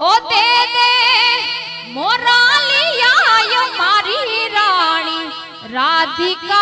ઓ દે દે મોરાલિયા મારી રાણી રાધિકા